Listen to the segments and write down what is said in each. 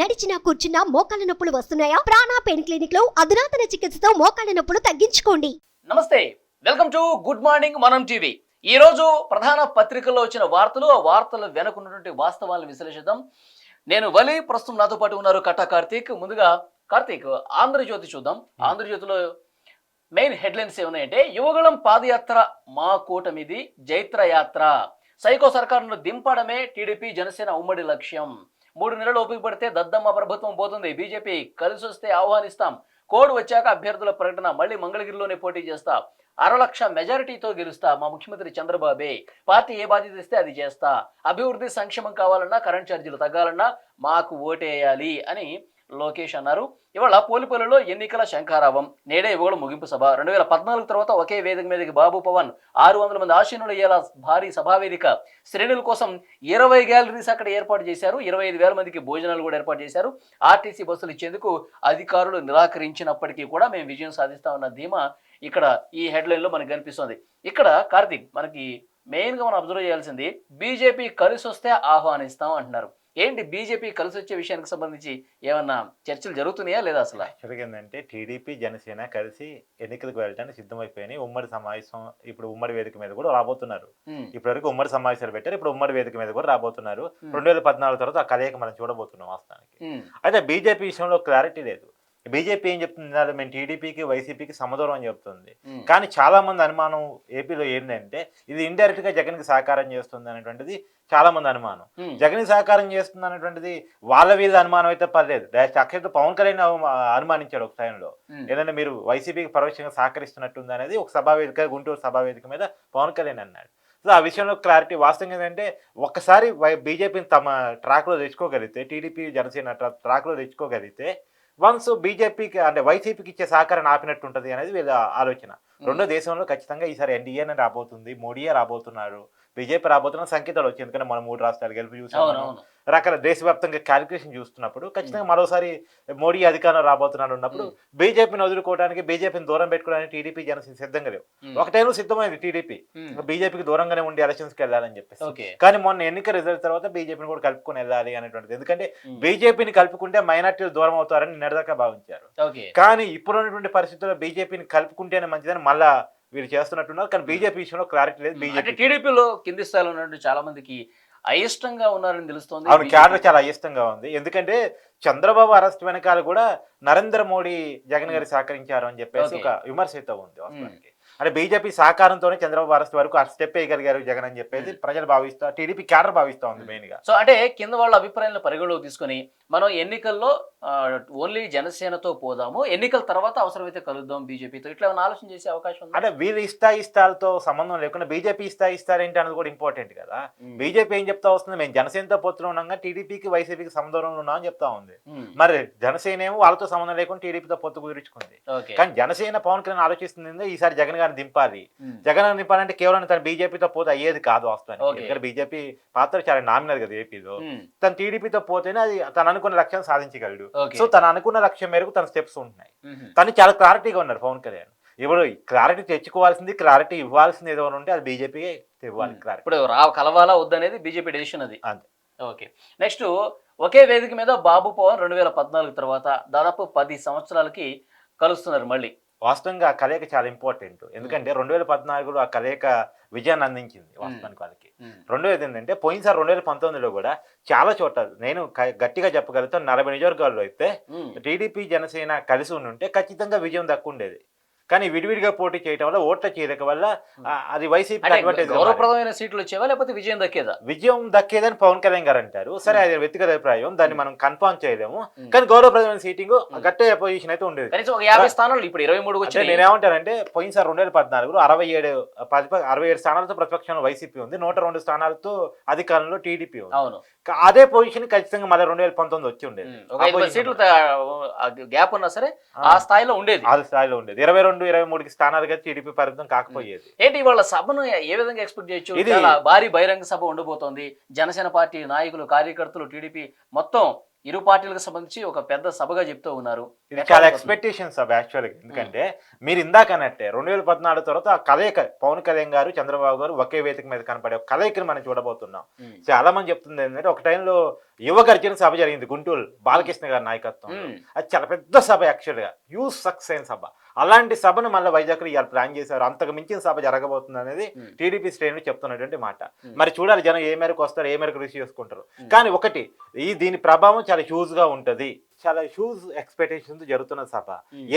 నడిచినా కూర్చున్నా మోకాళ్ళ నొప్పులు వస్తున్నాయా? ప్రాణా పెయిన్ క్లినిక్లో అధునాతన చికిత్సతో మోకాళ్ళ నొప్పులు తగ్గించుకోండి. నమస్తే welcome to good morning Manam TV. ఈ రోజు ప్రధాన పత్రికల్లో వచ్చిన వార్తలు ఆ వార్తలు వెనుకున్నటువంటి వాస్తవాలను విశ్లేషిద్దాం. నేను వలి ప్రస్తుతం నాతో పాటు ఉన్నారు కట్టా కార్తీక్. ముందుగా కార్తీక్ ఆంధ్రజ్యోతి చూద్దాం. ఆంధ్రజ్యోతిలో మెయిన్ హెడ్లైన్స్ ఏమున్నాయంటే యువగళం పాదయాత్ర మా కూటమిది జైత్ర యాత్ర సైకో సర్కారును దింపడమే టీడీపీ జనసేన ఉమ్మడి లక్ష్యం. మూడు నెలలు ఓపిక పడితే దద్దమ్మ ప్రభుత్వం పోతుంది. బీజేపీ కలిసి వస్తే ఆహ్వానిస్తాం. కోడ్ వచ్చాక అభ్యర్థుల ప్రకటన మళ్ళీ మంగళగిరిలోనే పోటీ చేస్తా. అరలక్ష మెజారిటీతో గెలుస్తా మా ముఖ్యమంత్రి చంద్రబాబే. పార్టీ ఏ బాధ్యత ఇస్తే అది చేస్తా. అభివృద్ధి సంక్షేమం కావాలన్నా కరెంట్ ఛార్జీలు తగ్గాలన్నా మాకు ఓటేయాలి అని లోకేష్ అన్నారు. ఇవాళ పోలిపల్లిలో ఎన్నికల శంఖారావం. నేడే ఇవాళ ముగింపు సభ. రెండు వేల పద్నాలుగు తర్వాత ఒకే వేదిక మీదకి బాబు పవన్. ఆరు వందల మంది ఆశీనులు అయ్యేలా భారీ సభావేదిక. శ్రేణుల కోసం ఇరవై గ్యాలరీస్ అక్కడ ఏర్పాటు చేశారు. ఇరవై ఐదు వేల మందికి భోజనాలు కూడా ఏర్పాటు చేశారు. ఆర్టీసీ బస్సులు ఇచ్చేందుకు అధికారులు నిరాకరించినప్పటికీ కూడా మేము విజయం సాధిస్తామన్న ధీమా ఇక్కడ ఈ హెడ్లైన్లో మనకు కనిపిస్తుంది. ఇక్కడ కార్తీక్ మనకి మెయిన్గా మనం అబ్జర్వ్ చేయాల్సింది బీజేపీ కలిసి వస్తే ఆహ్వానిస్తాం అంటున్నారు. ఏంటి బీజేపీ కలిసి వచ్చే విషయానికి సంబంధించి ఏమన్నా చర్చలు జరుగుతున్నాయా లేదా అసలు? యాక్చువల్గా ఏంటంటే టీడీపీ జనసేన కలిసి ఎన్నికలకు వెళ్ళడానికి సిద్ధమైపోయినాయి. ఉమ్మడి సమావేశం ఇప్పుడు ఉమ్మడి వేదిక మీద కూడా రాబోతున్నారు. ఇప్పటివరకు ఉమ్మడి సమావేశాలు పెట్టారు. ఇప్పుడు ఉమ్మడి వేదిక మీద కూడా రాబోతున్నారు. రెండు వేల పద్నాలుగు తర్వాత ఆ కలయిక మనం చూడబోతున్నాం వాస్తవానికి. అయితే బీజేపీ విషయంలో క్లారిటీ లేదు. బీజేపీ ఏం చెప్తుంది? మేము టీడీపీకి వైసీపీకి సమదూరం అని చెప్తుంది. కానీ చాలా మంది అనుమానం ఏపీలో ఏంటంటే ఇది ఇండైరెక్ట్గా జగన్కి సహకారం చేస్తుంది అనేటువంటిది చాలా మంది అనుమానం. జగన్ సహకారం చేస్తుంది అనేటువంటిది వాళ్ళ వీళ్ళ అనుమానం అయితే పర్లేదు. డైరెక్ట్ అక్షర పవన్ కళ్యాణ్ అనుమానించాడు ఒక టైంలో. ఏదంటే మీరు వైసీపీకి పరోక్షంగా సహకరిస్తున్నట్టుంది అనేది ఒక సభా వేదిక గుంటూరు సభా వేదిక మీద పవన్ కళ్యాణ్ అన్నాడు. సో ఆ విషయంలో క్లారిటీ వాస్తవంగా ఏంటంటే ఒక్కసారి బీజేపీని తమ ట్రాక్లో తెచ్చుకోగలిగితే టీడీపీ జనసేన ట్రా- ట్రాక్లో తెచ్చుకోగలిగితే వన్స్ బీజేపీకి అంటే వైసీపీకి ఇచ్చే సహకారం ఆపినట్టు ఉంటుంది అనేది వీళ్ళ ఆలోచన. రెండో దేశంలో ఖచ్చితంగా ఈసారి ఎన్డీఏనే రాబోతుంది మోడీయే రాబోతున్నారు బీజేపీ రాబోతున్న సంకేతాలు వచ్చాయి. ఎందుకంటే మనం మూడు రాష్ట్రాలు గెలుపు చూసాం రకాల దేశవ్యాప్తంగా క్యాలిక్యులేషన్ చూస్తున్నప్పుడు ఖచ్చితంగా మరోసారి మోడీ అధికారం రాబోతున్నాడు ఉన్నప్పుడు బీజేపీని వదులుకోవడానికి బీజేపీని దూరం పెట్టుకోవడానికి టీడీపీ జనసేన సిద్ధంగా లేవు. ఉమ్, ఒక టైంలో సిద్ధమైంది టీడీపీ. బీజేపీకి దూరంగానే ఉండి ఎలక్షన్స్కి వెళ్ళాలని చెప్పేసి. కానీ మొన్న ఎన్నిక రిజల్ట్ తర్వాత బీజేపీని కూడా కలుపుకొని వెళ్ళాలి అనేటువంటిది. ఎందుకంటే బీజేపీని కలుపుకుంటే మైనార్టీలు దూరం అవుతారని నిన్నటిదాకా భావించారు. కానీ ఇప్పుడున్నటువంటి పరిస్థితుల్లో బీజేపీని కలుపుకుంటేనే మంచిదని మళ్ళా వీరు చేస్తున్నట్టున్నారు. కానీ బీజేపీ విషయంలో క్లారిటీ లేదు. బీజేపీ టీడీపీలో కింది స్థాయిలో ఉన్నటువంటి చాలా మందికి అయిష్టంగా ఉన్నారని తెలుస్తోంది అవును. క్యాడర్ చాలా అయిష్టంగా ఉంది ఎందుకంటే చంద్రబాబు అరెస్ట్ వెనకాల కూడా నరేంద్ర మోడీ జగన్ గారి సహకరించారు అని చెప్పేసి. ఒక విమర్శ అయితే ఉంది వాస్తవానికి అంటే బీజేపీ సహకారంతోనే చంద్రబాబు అరెస్ట్ వరకు ఆ స్టెప్ వేయగలిగారు జగన్ అని చెప్పేసి ప్రజలు భావిస్తా టీడీపీ క్యాడర్ భావిస్తా ఉంది మెయిన్గా. సో అంటే కింద వాళ్ళ అభిప్రాయాలను పరిగణలోకి తీసుకొని మనం ఎన్నికల్లో ఓన్లీ జనసేనతో పోదాము ఎన్నికల తర్వాత అవసరమైతే కలుద్దాం బీజేపీతో. ఇట్లా ఆలోచన చేసే అవకాశం ఉందా? అంటే వీళ్ళు ఇస్తా ఇష్టాలతో సంబంధం లేకుండా బీజేపీ ఇస్తా ఇస్తారేంటి అనేది కూడా ఇంపార్టెంట్ కదా. ఉమ్, బీజేపీ ఏం చెప్తా వస్తుంది? మేము జనసేనతో పొత్తులో ఉన్నాం టీడీపీకి వైసీపీకి సమదూరంలో ఉన్నాం అని చెప్తా ఉంది. ఉమ్, మరి జనసేన ఏమో వాళ్ళతో సంబంధం లేకుండా టీడీపీతో పొత్తు కుదుర్చుకుంది. కానీ జనసేన పవన్ కళ్యాణ్ ఆలోచిస్తుంది ఈసారి జగన్ గారిని దింపాలి. జగన్ దింపాలంటే కేవలం తన బీజేపీతో పోతే అయ్యేది కాదు వాస్తవానికి. ఎందుకంటే బీజేపీ పాత్ర చాలా నామినల్ కదా ఏపీలో. తన టీడీపీతో పోతేనే అది తను అనుకున్న లక్ష్యం సాధించగలడు. సో తను అనుకున్న లక్ష్యం మేరకు తన స్టెప్స్ ఉంటున్నాయి. తను చాలా క్లారిటీగా ఉన్నారు పవన్ కళ్యాణ్. ఇప్పుడు క్లారిటీ తెచ్చుకోవాల్సింది క్లారిటీ ఇవ్వాల్సింది ఏదో ఉంటే అది బీజేపీకి ఇవ్వాలి. క్లారిటీ. ఇప్పుడు రా కలవాలా వద్దనేది బీజేపీ డెసిషన్ అది. అంతే. ఓకే. నెక్స్ట్ ఒకే వేదిక మీద బాబు పవన్ రెండు వేల పద్నాలుగు తర్వాత దాదాపు పది సంవత్సరాలకి కలుస్తున్నారు మళ్ళీ. వాస్తవంగా ఆ కలయిక చాలా ఇంపార్టెంట్ ఎందుకంటే రెండు వేల పద్నాలుగులో ఆ కలయిక విజయాన్ని అందించింది వాస్తవానికి వాళ్ళకి. ఉమ్, రెండోది ఏంటంటే పోయినసారి రెండు వేల పంతొమ్మిదిలో కూడా చాలా చోట్ల నేను గట్టిగా చెప్పగలుగుతాను నలభై నియోజకవర్గాల్లో అయితే టీడీపీ జనసేన కలిసి ఉంటే ఖచ్చితంగా విజయం దక్కుండేది. కానీ విడివిడిగా పోటీ చేయడం వల్ల ఓట్ల చీరక వల్ల అది వైసీపీ అడ్వాంటేజ్ గౌరవప్రదమైన సీట్లు వచ్చేవా లేకపోతే విజయం దక్కేదా? విజయం దక్కేదని పవన్ కళ్యాణ్ గారు అంటారు. సరే అది వ్యక్తిగత అభిప్రాయం. దాన్ని మనం కన్ఫర్మ్ చేయలేము. కానీ గౌరవప్రదమైన సీటింగ్. గట్టే పొజిషన్ అయితే ఉండేది. కనీసం ఒక యాభై స్థానాలు ఇప్పుడు ఇరవై మూడు వచ్చి నేనేమంటానంటే పోయినసారి రెండు వేల పద్నాలుగులో అరవై ఏడు అరవై ఏడు స్థానాలతో ప్రతిపక్షంలో వైసీపీ ఉంది. నూట రెండు స్థానాలతో అధికారంలో టీడీపీ ఉంది. అవును. అదే పొజిషన్ ఖచ్చితంగా మళ్ళీ రెండు వేల పంతొమ్మిది వచ్చి ఉండేది. సీట్లు గ్యాప్ ఉన్నా సరే ఆ, ఆ స్థాయిలో ఉండేది. ఆ స్థాయిలో ఉండేది. ఇరవై రెండు ఇరవై మూడుకి స్థానాలుగా టీడీపీ పరిమితం కాకపోయేది. ఏంటి వాళ్ళ సభను ఏ విధంగా ఎక్స్పెక్ట్ చేయొచ్చు? ఇది- భారీ బహిరంగ సభ ఉండబోతోంది. జనసేన పార్టీ నాయకులు కార్యకర్తలు టీడీపీ మొత్తం ఇరు పార్టీలకు సంబంధించి ఒక పెద్ద సభగా చెప్తూ ఉన్నారు. ఇది చాలా ఉండబోతుంది? ఎక్స్పెక్టేషన్స్ అవి యాక్చువల్గా. ఎందుకంటే మీరు ఇందాక అన్నట్టే రెండు వేల పద్నాలుగు తర్వాత ఆ కలయిక పవన్ కళ్యాణ్ గారు చంద్రబాబు గారు ఒకే వేదిక మీద కనపడే ఒక కలయికను మనం చూడబోతున్నాం. చాలా మంది చెప్తుంది ఏంటంటే ఒక టైంలో యువ గర్జన సభ జరిగింది గుంటూరు బాలకృష్ణ గారి నాయకత్వం. అది చాలా పెద్ద సభ యాక్చువల్గా. హ్యూజ్ సక్సెస్ అయిన సభ. అలాంటి సభను మళ్ళీ వైజాగ్లో ఇవాళ ప్లాన్ చేశారు అంతకు మించిన సభ జరగబోతుంది అనేది. టీడీపీ శ్రేణులు చెప్తున్నటువంటి మాట. మరి చూడాలి జనం ఏ మేరకు వస్తారు ఏ మేరకు రిసీవ్ చేసుకుంటారు. కానీ ఒకటి ఈ దీని ప్రభావం చాలా హ్యూజ్గా ఉంటది చాలా హ్యూజ్ ఎక్స్పెక్టేషన్స్ జరుగుతున్న సభ.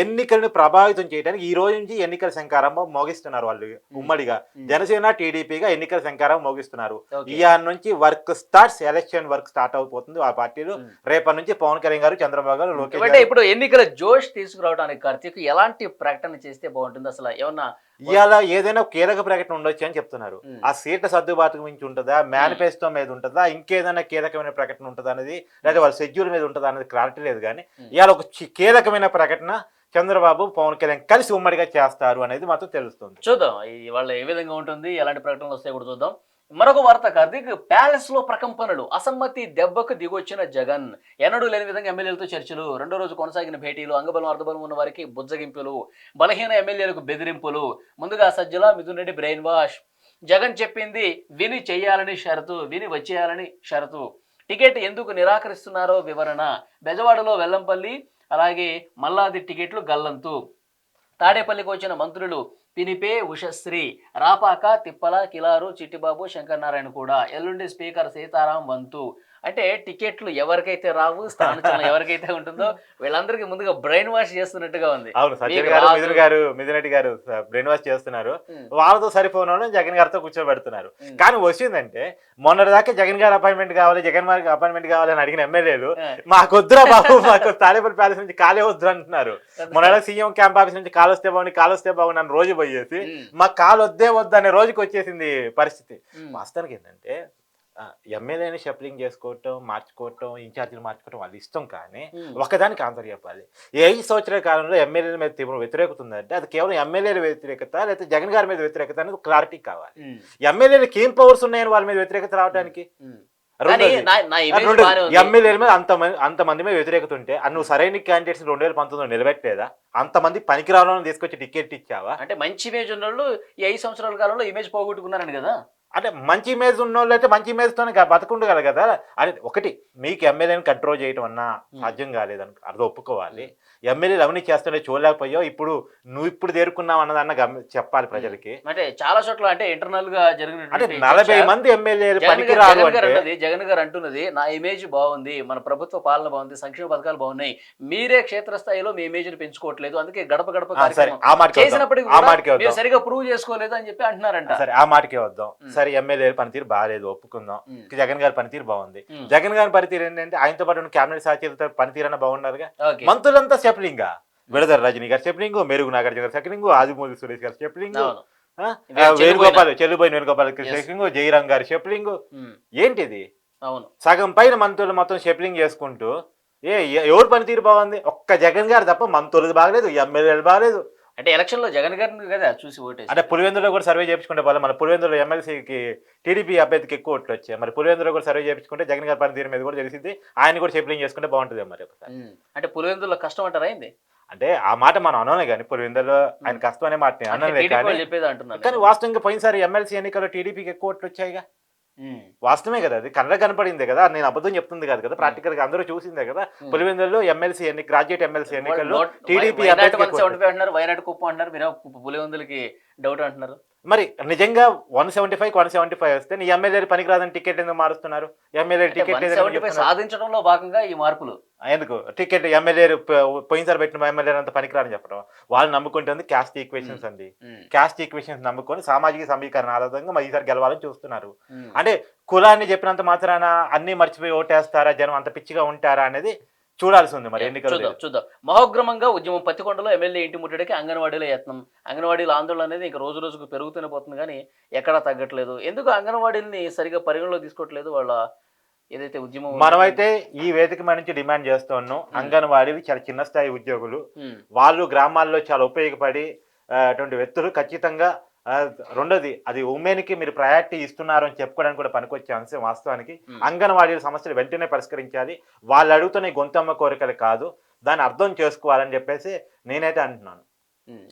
ఎన్నికలను ప్రభావితం చేయడానికి ఈ రోజు నుంచి ఎన్నికల శంకారంభం మోగిస్తున్నారు వాళ్ళు ఉమ్మడిగా ఉమ్. జనసేన టీడీపీగా ఎన్నికల శంకారం మోగిస్తున్నారు. ఇవాళ నుంచి work starts election work start అయిపోతుంది ఆ పార్టీలో. రేపటి నుంచి పవన్ కళ్యాణ్ గారు చంద్రబాబు గారు లోకేష్ అంటే గారు ఇప్పుడు ఎన్నికల జోష్ తీసుకురావడానికి కార్తీక్ ఎలాంటి ప్రకటన చేస్తే బాగుంటుంది అసలు ఏమన్నా ఇవాళ ఏదైనా కీలక ప్రకటన ఉండొచ్చు అని చెప్తున్నారు. ఆ సీట్ల సర్దుబాటు మించి ఉంటుందా? మేనిఫెస్టో మీద ఉంటుందా? ఇంకేదైనా కీలకమైన ప్రకటన ఉంటుందా అనేది లేదా వాళ్ళ షెడ్యూల్ మీద ఉంటుందా అనేది క్లారిటీ లేదు కానీ. ఇవాళ ఒక కీలకమైన ప్రకటన చంద్రబాబు పవన్ కళ్యాణ్ కలిసి ఉమ్మడిగా చేస్తారు అనేది మాత్రం తెలుస్తుంది. చూద్దాం. ఈ వాళ్ళ ఏ విధంగా ఉంటుంది? ఎలాంటి ప్రకటనలు వస్తాయి కూడా చూద్దాం. మరొక వార్త కార్తీక్ ప్యాలెస్లో ప్రకంపనలు అసమ్మతి దెబ్బకు దిగొచ్చిన జగన్. ఎన్నడూ లేని విధంగా ఎమ్మెల్యేలతో చర్చలు రెండో రోజు కొనసాగిన భేటీలు అంగబలం అర్ధబలం ఉన్న వారికి బుజ్జగింపులు బలహీన ఎమ్మెల్యేలకు బెదిరింపులు ముందుగా సజ్జల మిథున్ రెడ్డి బ్రెయిన్ వాష్. జగన్ చెప్పింది విని చేయాలని షరతు విని వచ్చేయాలని షరతు. టికెట్ ఎందుకు నిరాకరిస్తున్నారో వివరణ. బెజవాడలో వెల్లంపల్లి అలాగే మల్లాది టికెట్లు గల్లంతు. తాడేపల్లికి వచ్చిన మంత్రులు పినిపే ఉషశ్రీ రాపాక తిప్పల కిలారు చిట్టిబాబు శంకర్ నారాయణ కూడా. ఎల్లుండి స్పీకర్ సీతారాం వంతు. అంటే టికెట్లు ఎవరికైతే రావు స్థానం ఎవరికైతే ఉంటుందో వీళ్ళందరికీ ముందుగా బ్రెయిన్ వాష్ చేస్తున్నట్టుగా ఉంది. అవును సజ్జన్ గారు. మిథున్ గారు మిథున్ రెడ్డి గారు బ్రెయిన్ వాష్ చేస్తున్నారు. వాళ్ళతో సరిపోయిన వాళ్ళని జగన్ గారితో కూర్చోబెడుతున్నారు. కానీ వచ్చిందంటే మొన్నటిదాకా జగన్ గారు అపాయింట్మెంట్ కావాలి జగన్ గారికి అపాయింట్మెంట్ కావాలి అని అడిగిన ఎమ్మెల్యేలు ఆ, మాకు వద్దురా బాబు మాకు తాడేపల్లి ప్యాలెస్ నుంచి కాలే వద్దు అంటున్నారు. మొన్న సీఎం క్యాంప్ ఆఫీస్ నుంచి కాలు వస్తే బాగుంది కాలు వస్తే బాగుంది అని రోజు పోయేసి మాకు కాలు వద్దే వద్దు అనే రోజుకి వచ్చేసింది పరిస్థితి. వాస్తవానికి ఏంటంటే ఎమ్మెల్యేని షఫలింగ్ చేసుకోవటం మార్చుకోవటం ఇన్ఛార్జీలు మార్చుకోవటం వాళ్ళ ఇష్టం కానీ ఒకదానికి ఆన్సర్ చెప్పాలి. ఏ సంవత్సరాల కాలంలో ఎమ్మెల్యేల మీద తీవ్ర వ్యతిరేకత ఉందంటే అది కేవలం ఎమ్మెల్యేల వ్యతిరేకత లేకపోతే జగన్ గారి మీద వ్యతిరేకత అనేది క్లారిటీ కావాలి. ఎమ్మెల్యేలకు ఏం పవర్స్ ఉన్నాయని వాళ్ళ మీద వ్యతిరేకత రావడానికి. ఎమ్మెల్యేల మీద అంత అంత మంది మీద వ్యతిరేకత ఉంటే నువ్వు సరైన క్యాండిడేట్స్ రెండు వేల పంతొమ్మిదిలో నిలబెట్టలేదా? అంతమంది పనికిరావాలని తీసుకొచ్చి టికెట్ ఇచ్చావా? అంటే మంచి ఇమేజ్ ఉన్న వాళ్ళు ఈ ఐదు సంవత్సరాల కాలంలో ఇమేజ్ పోగొట్టుకున్నారని కదా? అంటే మంచి ఇమేజ్ ఉన్న వాళ్ళు అయితే మంచి ఇమేజ్ తోనే గా- బతకుండగలరు కదా అది ఒకటి మీకు ఎమ్మెల్యేని కంట్రోల్ చేయటం అన్నా సాధ్యం కాలేదని అది ఒప్పుకోవాలి. ఎమ్మెల్యేలు అవినీతి చేస్తుంటే చూడలేకపోయావు. ఇప్పుడు నువ్వు ఇప్పుడు తేరుకున్నావు అన్నదన్న గమ- చెప్పాలి ప్రజలకి. అంటే చాలా చోట్ల అంటే ఇంటర్నల్గా అంటే జరిగినటువంటి నలభై మంది ఎమ్మెల్యేలు పనికిరారు జగన్ గారు అంటే అంటున్నది జగన్ గారు అంటున్నది నా ఇమేజ్ బాగుంది మన ప్రభుత్వ పాలన బాగుంది సంక్షేమ పథకాలు బాగున్నాయి. మీరే క్షేత్రస్థాయిలో మీ ఇమేజ్ని పెంచుకోవట్లేదు. అందుకే గడప గడప. చేసినప్పటికీ సరిగా ప్రూవ్ చేసుకోలేదు అని చెప్పి అంటున్నారంట. సరే ఆ మాటకే వద్దాం. సరే ఎమ్మెల్యే పనితీరు బాగాలేదు ఒప్పుకుందాం. జగన్ గారి పనితీరు బాగుంది. జగన్ గారి పనితీరు ఏంటంటే ఆయనతో పాటు ఉన్న క్యాబినెట్ సహచరులతో పనితీరు అన్న బాగున్నారుగా మంత్రులంతా సెప్లింగ్ విడదర్ రజనీ గారు సెప్లింగ్ మెరుగు నాగార్జున గారు సెప్లింగ్ ఆదిమూలి సురేష్ గారు చెల్లిపోయిన- వేణుగోపాల్ చెల్లుబోయిన వేణుగోపాల్ Yes. షెప్లింగ్ జయరాం గారి ఉమ్, ఏంటిది? అవును. సగం పైన మంత్రులు మొత్తం షెప్లింగ్ చేసుకుంటూ ఏ ఎవరు పనితీరు బాగుంది? ఒక్క జగన్ గారు తప్ప మంత్రులు బాగలేదు ఎమ్మెల్యేలు బాగలేదు. అంటే ఎలక్షన్లో జగన్ గారిని కదా చూసి ఓటేసి. అంటే పులివెందులో కూడా సర్వే చేయించుకుంటే పోలే. మన పులివెందులో ఎమ్మెల్సీకి టీడీపీ అభ్యర్థికి ఎక్కువ ఓట్లు వచ్చాయి. మరి పులివెందులో కూడా సర్వే చేయించుకుంటే జగన్ గారి పనితీరు మీద కూడా తెలిసింది ఆయన కూడా షెప్లింగ్ చేసుకుంటే బాగుంటుంది మరి అంటే పులివెందులో కష్టం అంటారా అయింది అంటే ఆ మాట మనం అనోనే కానీ పులివెందులో ఆయన కష్టం అనే మాట అనలే కానీ వాళ్ళు వాస్తవంగా పోయినసారి ఎమ్మెల్సీ ఎన్నికల్లో టీడీపీకి ఎక్కువ ఓట్లు వచ్చాయిగా. వాస్తవమే కదా అది కళ్ళ కనపడిందే కదా నేను అబద్ధం చెప్తుంది కాదు కదా ప్రాక్టికల్గా అందరూ చూసిందే కదా. పులివెందుల్లో ఎమ్మెల్సీ ఎన్ని గ్రాడ్యుయేట్ ఎమ్మెల్సీ ఎన్నికల్లో టీడీపీ వై- వైనాట్ అభ్యర్థికి వన్ ఎక్కువ సెవెంటీ ఫైవ్ అంటున్నారు వైనాట్ కుప్పం అంటున్నారు మీరు పులివెందులకి డౌట్ అంటున్నారు. మరి నిజంగా one seventy five one seventy five వస్తే నీ ఎమ్మెల్యే పనికిరాదని టికెట్ ఎందుకు మారుస్తున్నారు? ఎమ్మెల్యే టికెట్ సాధించడంలో భాగంగా ఈ మార్పులు. ఎందుకు? టికెట్ ఎమ్మెల్యే పోయినసారి పెట్టిన ఎమ్మెల్యే అంత పనికిరాని చెప్పడం. వాళ్ళు నమ్ముకుంటుంది క్యాస్ట్ ఈక్వేషన్స్ అండి. క్యాస్ట్ ఈక్వేషన్స్ నమ్ముకొని సామాజిక సమీకరణ ఆధారంగా మరి ఈసారి గెలవాలని చూస్తున్నారు. అంటే కులాన్ని చెప్పినంత మాత్రాన అన్ని మర్చిపోయి ఓటేస్తారా? జనం అంత పిచ్చిగా ఉంటారా అనేది చూడాల్సి ఉంది మరి ఎన్నికలు చూద్దాం చూద్దాం. మహోగ్రమంగా ఉద్యమం పత్తికొండలో ఎమ్మెల్యే ఇంటి ముట్టడికి అంగన్వాడీలో యత్నం. అంగన్వాడీల ఆందోళన అనేది ఇంకా రోజు రోజుకు పెరుగుతూనే పోతుంది కానీ ఎక్కడా తగ్గట్లేదు. ఎందుకు అంగన్వాడీలని సరిగా పరిగణలో తీసుకోవట్లేదు వాళ్ళ ఏదైతే ఉద్యమం మనమైతే ఈ వేదిక నుంచి డిమాండ్ చేస్తున్నాం అంగన్వాడీలు చాలా చిన్న స్థాయి ఉద్యోగులు. ఉమ్, వాళ్ళు గ్రామాల్లో చాలా ఉపయోగపడి అటువంటి వ్యక్తులు ఖచ్చితంగా రెండోది అది ఉమెన్కి మీరు ప్రయారిటీ ఇస్తున్నారు అని చెప్పుకోవడానికి కూడా పనికొచ్చే అంశం వాస్తవానికి. అంగన్వాడీల సమస్యలు వెంటనే పరిష్కరించాలి. వాళ్ళు అడుగుతున్న గొంతమ్మ కోరికలు కాదు. దాన్ని అర్థం చేసుకోవాలని చెప్పేసి నేనైతే అంటున్నాను.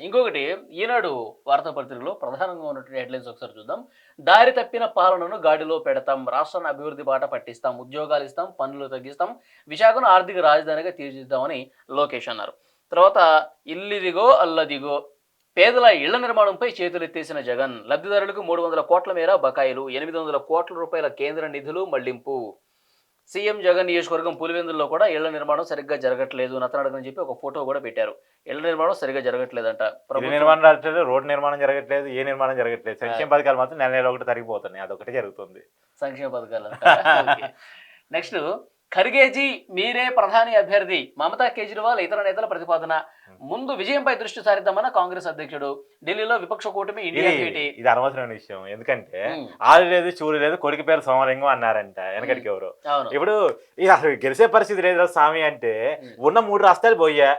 ఇంకొకటి ఈనాడు వార్తాపత్రికలో ప్రధానంగా ఉన్నటువంటి హెడ్లైన్స్ ఒకసారి చూద్దాం. దారి తప్పిన పాలనను గాడిలో పెడతాం. రాష్ట్రాన్ని అభివృద్ధి బాట పట్టిస్తాం. ఉద్యోగాలు ఇస్తాం. పన్నులు తగ్గిస్తాం. విశాఖను ఆర్థిక రాజధానిగా తీర్చిదిద్దామని లోకేష్ అన్నారు. తర్వాత ఇల్లిదిగో అల్లదిగో పేదల ఇళ్ళ నిర్మాణంపై చేతులెత్తేసిన జగన్ లబ్ధిదారులకు మూడు వందల కోట్ల మేర బకాయిలు ఎనిమిది వందల కోట్ల రూపాయల కేంద్ర నిధులు మళ్ళింపు. సీఎం జగన్ నియోజకవర్గం పులివెందుల్లో కూడా ఇళ్ళ నిర్మాణం సరిగ్గా జరగట్లేదు నత్తనడకని చెప్పి ఒక ఫోటో కూడా పెట్టారు. ఇళ్ళ నిర్మాణం సరిగ్గా జరగట్లేదంట. ప్రభుత్వం- నిర్మాణం జరగట్లేదు రోడ్డు నిర్మాణం జరగట్లేదు ఏ నిర్మాణం జరగట్లేదు. సంక్షేమ పథకాలు మాత్రం నెల నెల ఒకటి తరిగిపోతున్నాయి అదొకటి జరుగుతుంది. సంక్షేమ పథకాలు నెక్స్ట్ ఖర్గేజీ మీరే ప్రధాని అభ్యర్థి. మమతా కేజ్రీవాల్ ఇతర నేతల ప్రతిపాదన. ముందు విజయంపై దృష్టి సారిద్దామన్న కాంగ్రెస్ అధ్యక్షుడు. ఢిల్లీలో విపక్ష కూటమి ఇండియా ఇది అనవసరమైన విషయం. ఎందుకంటే ఆలు లేదు చూడు లేదు కొడుకు పేరు సోమలింగం అన్నారంట వెనకటికి ఎవరు? ఇప్పుడు అసలు గెలిచే పరిస్థితి లేదు స్వామి అంటే. ఉన్న మూడు రాష్ట్రాలు పోయా.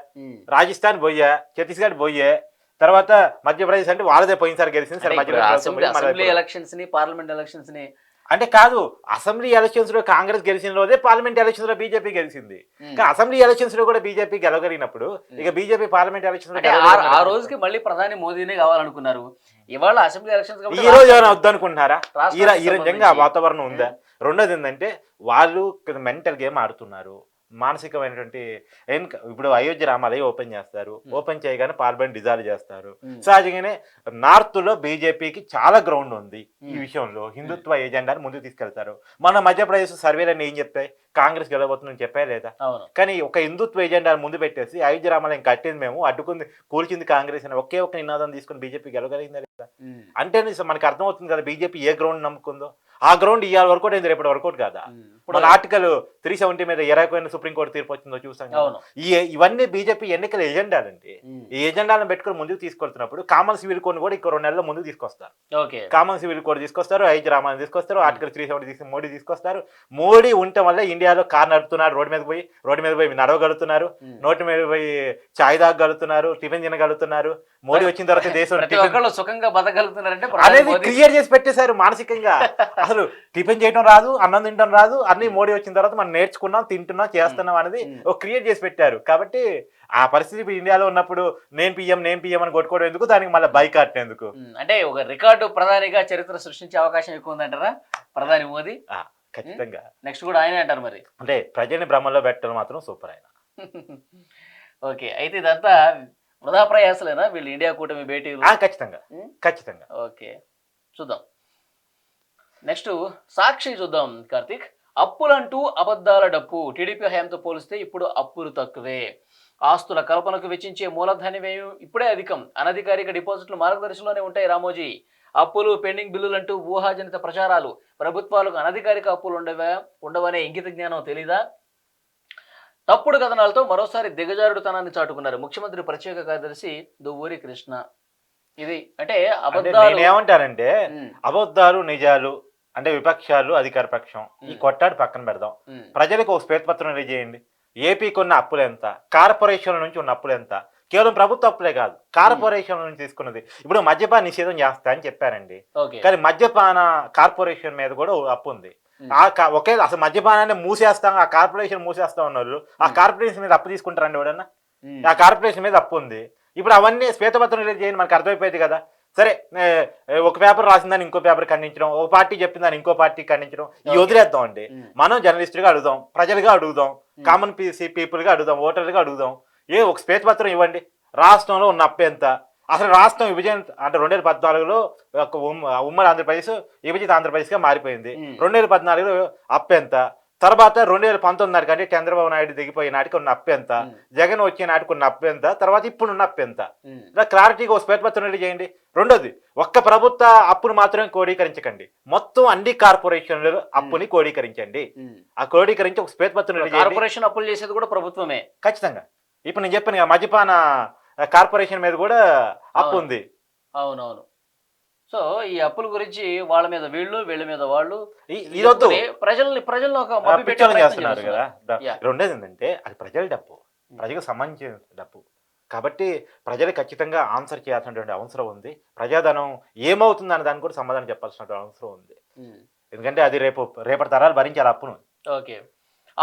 రాజస్థాన్ పోయా ఛత్తీస్గఢ్ పోయే తర్వాత మధ్యప్రదేశ్ అంటే వాళ్ళదే పోయినసారి గెలిచింది సరే అసెంబ్లీ ఎలక్షన్స్ని పార్లమెంట్ ఎలక్షన్స్ని అంటే కాదు అసెంబ్లీ ఎలక్షన్స్లో కాంగ్రెస్ గెలిచిన రోజే పార్లమెంట్ ఎలక్షన్స్లో బీజేపీ గెలిచింది. అసెంబ్లీ ఎలక్షన్స్లో కూడా బీజేపీ గెలగలిగినప్పుడు ఇక బీజేపీ పార్లమెంట్ ఎలక్షన్స్ ఆ- గెలవగలిగినప్పుడు రోజుకి మళ్ళీ ప్రధాని మోదీనే కావాలనుకున్నారు. ఇవాళ అసెంబ్లీ ఎలక్షన్స్ ఈ రోజు ఏమైనా వద్దనుకుంటున్నారా? ఈ సంబంధించి- వాతావరణం ఉందా? రెండోది ఏంటంటే వాళ్ళు మెంటల్ గేమ్ ఆడుతున్నారు? మానసికమైనటువంటి ఇప్పుడు అయోధ్య రామాలయ ఓపెన్ చేస్తారు. ఓపెన్ చేయగానే పార్లమెంట్ డిజాల్వ్ చేస్తారు. సహజంగానే నార్త్లో బీజేపీకి చాలా గ్రౌండ్ ఉంది ఈ. విషయంలో. హిందుత్వ ఎజెండాని ముందుకు తీసుకెళ్తారు. మన మధ్యప్రదేశ్ సర్వేలన్నీ ఏం చెప్తాయి? కాంగ్రెస్ గెలవబోతుందని చెప్పే లేదా? కానీ ఒక హిందుత్వ ఎజెండాను ముందు పెట్టేసి అయోధ్య రామాలయం కట్టింది మేము అడ్డుకుంది కూల్చింది కాంగ్రెస్ అని ఒకే ఒక్క నినాదం తీసుకుని బీజేపీ గెలవగలిగిందా లేదా. అంటే మనకి అర్థమవుతుంది కదా బీజేపీ ఏ గ్రౌండ్ నమ్ముకుందో. ఆ గ్రౌండ్ ఇవాళ వర్కౌట్ అయింది రేపటి వర్కౌట్ కాదా? ఇప్పుడు ఆర్టికల్ త్రీ సెవెంటీ మీద ఎరాకపోయిన సుప్రీంకోర్టు తీర్పు వచ్చిందో చూసాం ఈ ఇవన్నీ బీజేపీ ఎన్నికల ఎజెండాలండి. ఈ ఎజెండాలను పెట్టుకుని ముందుకు తీసుకెళ్తున్నప్పుడు కామన్ సివిల్ కోడ్ కూడా ఇంకో రెండు నెలల్లో ముందుకు తీసుకొస్తారు. కామన్ సివిల్ కోడ్ తీసుకొస్తారు ఐదు రామాన్ని తీసుకొస్తారు ఆర్టికల్ త్రీ సెవెంటీ తీసుకు మోడీ తీసుకొస్తారు. మోడీ ఉండటం వల్ల ఇండియాలో కార్ నడుపుతున్నారు రోడ్డు మీద పోయి రోడ్డు మీద పోయి నడవగలుగుతున్నారు. నోటి మీద పోయి చాయ్ తాగలుగుతున్నారు టిఫిన్ తినగలుగుతున్నారు. మోడీ వచ్చిన తర్వాత దేశం సుఖంగా బతకగలుగుతున్నారంటే ప్రధాని అనేది మోదీ- క్లియర్ చేసి పెట్టేశారు మానసికంగా. అసలు టిఫిన్ చేయడం రాదు అన్నం తినడం రాదు అన్ని మోడీ వచ్చిన తర్వాత మనం నేర్చుకున్నాం తింటున్నాం చేస్తున్నాం అనేది. ఒక క్రియేట్ చేసి పెట్టారు. కాబట్టి ఆ పరిస్థితి ఇప్పుడు ఇండియాలో ఉన్నప్పుడు నేను పిఎం నేను పిఎం అని కొట్టుకోవడం ఎందుకు? దానికి మళ్ళీ బైకాట్ ఎందుకు? ఉమ్, అంటే ఒక రికార్డు ప్రధానిగా చరిత్ర సృష్టించే అవకాశం ఎక్కువ ఉందంటారా ప్రధాని మోదీ? ఆ, ఖచ్చితంగా. నెక్స్ట్ కూడా ఆయనే అంటారు మరి. అంటే ప్రజల్ని భ్రమంలో పెట్టడం మాత్రం సూపర్ ఆయన. ఓకే అయితే ఇదంతా వృధా ప్రయాసలేనా వీళ్ళు ఇండియా కూటమి భేటీలు? ఆ, ఖచ్చితంగా. ఖచ్చితంగా. ఓకే చూద్దాం. నెక్స్ట్ సాక్షి చూద్దాం కార్తీక్. అప్పులంటూ అబద్ధాల డప్పు టీడీపీ హయాంతో పోలిస్తే ఇప్పుడు అప్పులు తక్కువే. ఆస్తుల కల్పనకు వెచ్చించే మూలధన వ్యయం ఇప్పుడే అధికం. అనధికారిక డిపాజిట్లు మార్గదర్శనంలోనే ఉంటాయి రామోజీ. అప్పులు పెండింగ్ బిల్లులంటూ ఊహాజనిత ప్రచారాలు. ప్రభుత్వాలకు అనధికారిక అప్పులు ఉండవా? ఉండవనే ఇంగిత జ్ఞానం తెలీదా? తప్పుడు కథనాలతో మరోసారి దిగజారుడుతనాన్ని చాటుకున్నారు ముఖ్యమంత్రి ప్రత్యేక కార్యదర్శి దువ్వూరి కృష్ణ. ఇది అంటే అబద్ధాలు ఉమ్, అబద్ధాలు నిజాలు అంటే విపక్షాలు అధికార పక్షం. ఈ. కొట్టాడు పక్కన పెడదాం. ప్రజలకు ఒక శ్వేతపత్రం రిలీజ్ చేయండి. ఏపీకి ఉన్న అప్పులు ఎంత? కార్పొరేషన్ల నుంచి ఉన్న అప్పులు ఎంత? కేవలం ప్రభుత్వ అప్పులే కాదు కార్పొరేషన్ల నుంచి తీసుకున్నది. ఇప్పుడు మద్యపాన నిషేధం చేస్తా అని చెప్పారండి. కానీ మద్యపాన కార్పొరేషన్ మీద కూడా అప్పు ఉంది. ఆ ఒకే అసలు మద్యపానాన్ని మూసేస్తాం ఆ కార్పొరేషన్ మూసేస్తా ఉన్నారు ఆ. కార్పొరేషన్ మీద అప్పు తీసుకుంటారండి ఎవడన్నా? ఆ కార్పొరేషన్ మీద అప్పు ఉంది. ఇప్పుడు అవన్నీ శ్వేతపత్రం రిలీజ్ చేయండి మనకు అర్థమైపోయింది కదా. సరే ఒక పేపర్ రాసిందని ఇంకో పేపర్ ఖండించడం ఒక పార్టీ చెప్పిందని ఇంకో పార్టీ ఖండించడం ఈ. వదిలేద్దాం అండి. మనం జర్నలిస్టుగా అడుగుదాం ప్రజలుగా అడుగుదాం. కామన్ పీసీ పీపుల్గా అడుగుదాం ఓటర్లుగా అడుగుదాం. ఏ ఒక శ్వేతపత్రం ఇవ్వండి. రాష్ట్రంలో ఉన్న అప్పు ఎంత? అసలు రాష్ట్రం విభజన అంటే రెండు వేల పద్నాలుగులో ఒక ఉమ్మ- ఉమ్మడి ఆంధ్రప్రదేశ్ విభజిత ఆంధ్రప్రదేశ్గా మారిపోయింది. రెండు వేల పద్నాలుగులో అప్పు ఎంత? తర్వాత రెండు వేల పంతొమ్మిది నాటికి అంటే చంద్రబాబు నాయుడు దిగిపోయే నాటికి ఉన్న అప్పు ఎంత? ఉమ్, జగన్ వచ్చే నాటికి ఉన్న అప్పు ఎంత? తర్వాత ఇప్పుడు ఉన్న అప్పు ఎంత? ఉమ్, ఇలా క్లారిటీగా ఒక శ్వేతపత్రం రెడీ చేయండి. రెండోది ఒక్క ప్రభుత్వ అప్పును మాత్రమే కోడీకరించకండి మొత్తం అన్ని కార్పొరేషన్ల అప్పుని కోడీకరించండి. ఆ కోడీకరించి ఒక శ్వేతపత్రం రెడీ కార్పొరేషన్ అప్పులు చేసేది కూడా ప్రభుత్వమే. ఖచ్చితంగా. ఇప్పుడు నేను చెప్పాను మద్యపాన కార్పొరేషన్ మీద కూడా అప్పు. ఉంది. అవునవును. సో ఈ అప్పుల గురించి వాళ్ళ మీద వీళ్ళు వీళ్ళ మీద వాళ్ళు ఇదొద్దు ప్రజల్ని ప్రజల్లో ఒక చేస్తున్నారు కదా. రెండోది ఏంటంటే అది ప్రజల డబ్బు ప్రజలకు సంబంధించిన డబ్బు కాబట్టి ప్రజలు ఖచ్చితంగా ఆన్సర్ చేయాల్సినటువంటి అవసరం ఉంది. ప్రజాధనం ఏమవుతుంది అనే దానికి కూడా సమాధానం చెప్పాల్సినటువంటి అవసరం ఉంది. ఉమ్. ఎందుకంటే అది రేపు రేపటి తరాలు భరించాలి అప్పును. ఓకే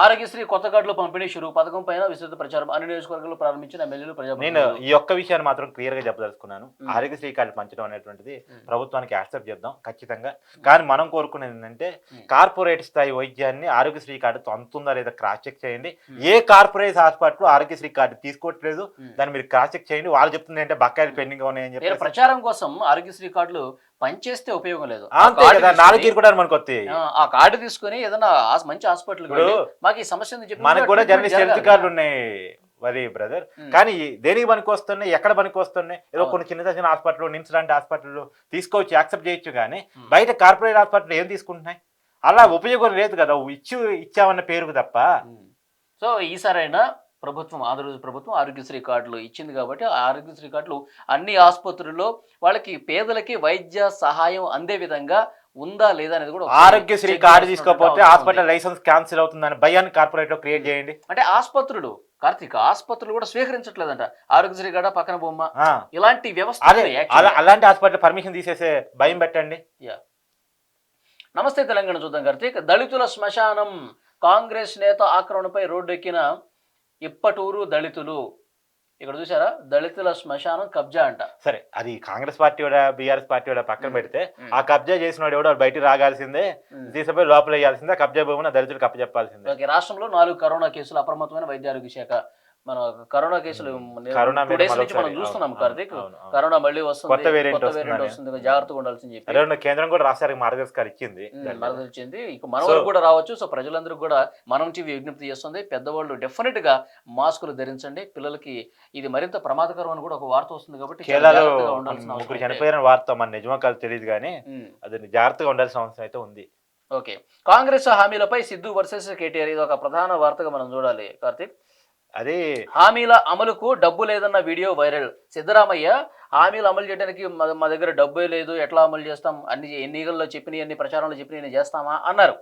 ఆరోగ్యశ్రీ కొత్త కార్డులు పంపిణీ షురు పథకం పైన విస్తృత ప్రచారం అన్ని నియోజకవర్గాల్లో ప్రారంభించిన ఎమ్మెల్యేలు నేను ప్రజాప్రతినిధులు ఈ ఒక్క విషయాన్ని మాత్రం క్లియర్గా చెప్పదలుచుకున్నాను. ఆరోగ్యశ్రీ కార్డు పంచడం అనేటువంటిది. ప్రభుత్వానికి యాక్సెప్ట్ చేద్దాం ఖచ్చితంగా కానీ మనం కోరుకునేది ఏంటంటే. కార్పొరేట్ స్థాయి వైద్యాన్ని ఆరోగ్యశ్రీ కార్డు అందుతుందా లేదా క్రాస్ చెక్ చేయండి. ఏ కార్పొరేట్ హాస్పిటల్ ఆరోగ్యశ్రీ కార్డు తీసుకోవట్లేదు. దాన్ని మీరు క్రాస్ చెక్ చేయండి వాళ్ళు చెప్తుంది అంటే బకాయిలు పెండింగ్ ఉన్నాయని నేను చెప్పి ప్రచారం కోసం ఆరోగ్యశ్రీ కార్డులు పనిచేస్తే ఉపయోగం లేదు ఆ కార్డు తీసుకొని- కార్డు ఏదైనా మంచి హాస్పిటల్ మాకు ఈ సమస్య మనకు కూడా జర్నలిస్ట్ హెల్త్. కార్డులు ఉన్నాయి మరి బ్రదర్. కానీ దేనికి పనికి వస్తున్నాయి ఎక్కడ పనికి వస్తున్నాయి ఏదో. కొన్ని చిన్న చిన్న హాస్పిటల్ నిమ్స్ లాంటి హాస్పిటల్ తీసుకోవచ్చు యాక్సెప్ట్ చేయొచ్చు కానీ. బయట కార్పొరేట్ హాస్పిటల్ ఏం తీసుకుంటున్నాయి అలా ఉపయోగం లేదు కదా ఇచ్చి ఇచ్చామన్న పేరుకు తప్ప. సో ఈసారైనా ప్రభుత్వం ఆంధ్రప్రదేశ్ ప్రభుత్వం ఆరోగ్యశ్రీ కార్డులు ఇచ్చింది కాబట్టి ఆ ఆరోగ్యశ్రీ కార్డులు అన్ని ఆసుపత్రుల్లో వాళ్ళకి పేదలకి వైద్య సహాయం అందే విధంగా ఉందా లేదా అనేది కూడా ఆరోగ్యశ్రీ కార్డు తీసుకోకపోతే. హాస్పిటల్ లైసెన్స్ క్యాన్సిల్ అవుతుందని భయాన్ని కార్పొరేట్లో క్రియేట్ చేయండి. అంటే ఆసుపత్రులు కార్తీక్ ఆసుపత్రులు కూడా స్వీకరించట్లేదంట. ఆరోగ్యశ్రీ కార్డు పక్కన బొమ్మ? ఇలాంటి వ్యవస్థ అలాంటి హాస్పిటల్ పర్మిషన్ తీసేసే భయం పెట్టండి. నమస్తే తెలంగాణ చూద్దాం కార్తీక్. దళితుల శ్మశానం. కాంగ్రెస్ నేత ఆక్రమణపై రోడ్డెక్కిన ఇప్పటూరు దళితులు ఇక్కడ చూసారా దళితుల శ్మశానం కబ్జా అంట సరే అది కాంగ్రెస్ పార్టీ కూడా బీఆర్ఎస్ పార్టీ కూడా పక్కన. పెడితే. ఆ కబ్జా చేసిన వాడు ఎవడో బయటికి రాగాల్సిందే. తీసుకుపోయి లోపల వేయాల్సిందే కబ్జా భూమిని దళితులకు అప్పచెప్పాల్సిందే ఓకే రాష్ట్రంలో నాలుగు కరోనా కేసులు అప్రమత్తమైన వైద్య ఆరోగ్య శాఖ మన కరోనా కేసులు టూ డేస్ నుంచి. మనం చూస్తున్నాం కార్తీక్. కరోనా మళ్ళీ వస్తుంది కొత్త వేరియంట్ జాగ్రత్తగా ఉండాల్సింది చెప్పి. కేంద్రం కూడా రాష్ట్రానికి మార్గదర్శకాలు ఇచ్చింది. వచ్చింది ఇక మన వరకు కూడా రావచ్చు. సో ప్రజలందరూ కూడా మనం టీవీ విజ్ఞప్తి చేస్తుంది. పెద్దవాళ్ళు డెఫినెట్గా మాస్కులు ధరించండి. పిల్లలకి ఇది మరింత ప్రమాదకరం అని కూడా ఒక వార్త వస్తుంది కాబట్టి. చనిపోయిన వార్త మన నిజమో కాదు తెలియదు కానీ అది జాగ్రత్తగా ఉండాల్సిన అవసరం అయితే ఉంది. ఓకే. కాంగ్రెస్ హామీలపై సిద్ధు వర్సెస్ కేటీఆర్ ఇది ఒక ప్రధాన వార్తగా మనం చూడాలి కార్తీక్. అదే హామీల అమలుకు డబ్బు లేదన్న వీడియో వైరల్. సిద్ధరామయ్య హామీలు అమలు చేయడానికి మా దగ్గర డబ్బే లేదు ఎట్లా అమలు చేస్తాం? అన్ని ఎన్నికల్లో చెప్పినవి అన్ని ప్రచారంలో చెప్పినవి చేస్తామా? అన్నారు.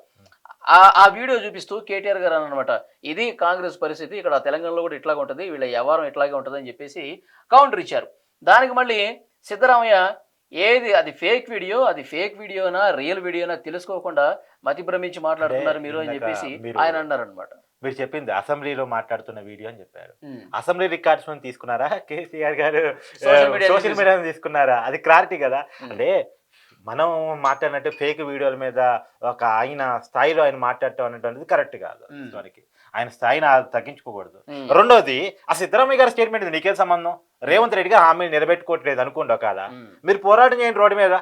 ఆ ఆ వీడియో చూపిస్తూ కేటీఆర్ గారు అన్నమాట ఇది కాంగ్రెస్ పరిస్థితి ఇక్కడ తెలంగాణలో కూడా ఇట్లాగే ఉంటుంది వీళ్ళ వ్యవహారం ఇట్లాగే ఉంటుంది అని చెప్పేసి కౌంటర్ ఇచ్చారు. దానికి మళ్ళీ సిద్ధరామయ్య ఏది అది ఫేక్ వీడియో అది ఫేక్ వీడియోనా రియల్ వీడియోనా తెలుసుకోకుండా మతి భ్రమించి మాట్లాడుతున్నారు మీరు అని చెప్పేసి ఆయన అన్నారు అనమాట మీరు చెప్పింది అసెంబ్లీలో మాట్లాడుతున్న వీడియో అని చెప్పారు. అసెంబ్లీ రికార్డ్స్ తీసుకున్నారా? కేసీఆర్ గారు సోషల్ మీడియా తీసుకున్నారా? అది క్లారిటీ కదా. అంటే మనం మాట్లాడినట్టు ఫేక్ వీడియోల మీద ఒక ఆయన స్థాయిలో ఆయన మాట్లాడటం అనేటువంటిది కరెక్ట్ కాదు ఉమ్. ఆయన స్థాయిని ఆ తగ్గించుకోకూడదు. రెండోది ఆ సిద్ధరామయ్య గారి స్టేట్మెంట్ ఇది నీకేం సంబంధం? రేవంత్ రెడ్డి గారు హామీలు నిలబెట్టుకోవట్లేదు అనుకుంటావు కదా. మీరు పోరాటం చేయండి రోడ్డు మీద.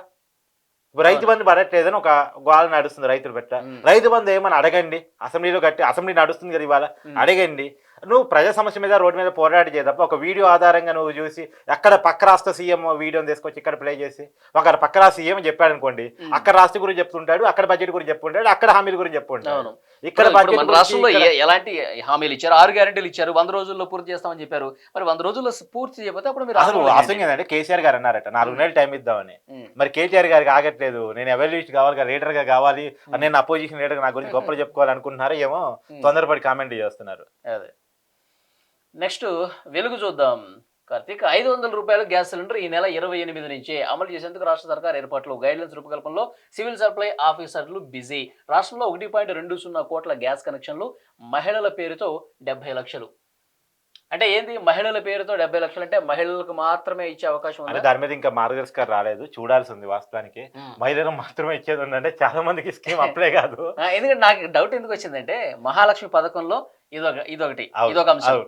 రైతు బంధు పడట్లేదని ఒక గోల నడుస్తుంది రైతులు పెట్ట. రైతు బంధు ఏమని అడగండి. అసెంబ్లీలో కట్టి అసెంబ్లీ నడుస్తుంది కదా ఇవాళ. అడగండి. నువ్వు ప్రజా సమస్య మీద రోడ్డు మీద పోరాడి చేయ తప్ప ఒక వీడియో ఆధారంగా నువ్వు చూసి అక్కడ పక్క రాష్ట్ర సీఎం వీడియోని తీసుకొచ్చి ఇక్కడ ప్లే చేసి ఒక పక్క రాష్ట్ర సీఎం చెప్పాడు అనుకోండి. అక్కడ రాష్ట్ర గురించి చెప్తుంటాడు అక్కడ బడ్జెట్ గురించి చెప్పుంటాడు అక్కడ హామీల గురించి చెప్పుంటాడు అవును. ఇక్కడ మన రాష్ట్రంలో ఎలాంటి హామీలు ఇచ్చారు? ఆరు గ్యారెంటీలు ఇచ్చారు వంద రోజుల్లో పూర్తి చేస్తామని చెప్పారు. మరి వంద రోజుల్లో పూర్తి చేయకపోతే అప్పుడు మీరు అసలు వాస్తవం. ఏంటంటే కేసీఆర్ గారు అన్నారట నాలుగు నెలలు టైం ఇద్దామని. మరి కేటీఆర్ గారికి ఆగట్లేదు. నేను ఎవల్యూషన్ కావాలి లీడర్గా కావాలి. నేను అపోజిషన్ లీడర్ నా గురించి గొప్పలు చెప్పుకోవాలి అనుకుంటున్నారో ఏమో. తొందరపడి కామెంట్ చేస్తున్నారు. అదే. నెక్స్ట్ వెలుగు చూద్దాం. కార్తీక్ ఐదు వందల రూపాయల గ్యాస్ సిలిండర్ ఈ నెల ఇరవై ఎనిమిది నుంచి అమలు చేసేందుకు రాష్ట్ర సర్కార్ ఏర్పాట్లు గైడ్లైన్స్ రూపకల్పనలో సివిల్ సప్లై ఆఫీసర్లు బిజీ. రాష్ట్రంలో ఒకటి పాయింట్ రెండు సున్నా కోట్ల గ్యాస్ కనెక్షన్లు మహిళల పేరుతో డెబ్బై లక్షలు. అంటే ఏంది మహిళల పేరుతో డెబ్బై లక్షలు అంటే మహిళలకు మాత్రమే ఇచ్చే అవకాశం ఉందా? దాని మీద ఇంకా మార్గదర్శకాలు రాలేదు. చూడాల్సి ఉంది వాస్తవానికి. మహిళలు మాత్రమే ఇచ్చేది ఉందంటే చాలా మందికి స్కీమ్ అప్లై కాదు. ఎందుకంటే నాకు డౌట్ ఎందుకు వచ్చిందంటే మహాలక్ష్మి పథకంలో ఇదొక ఇదొకటి ఇదొక అంశం.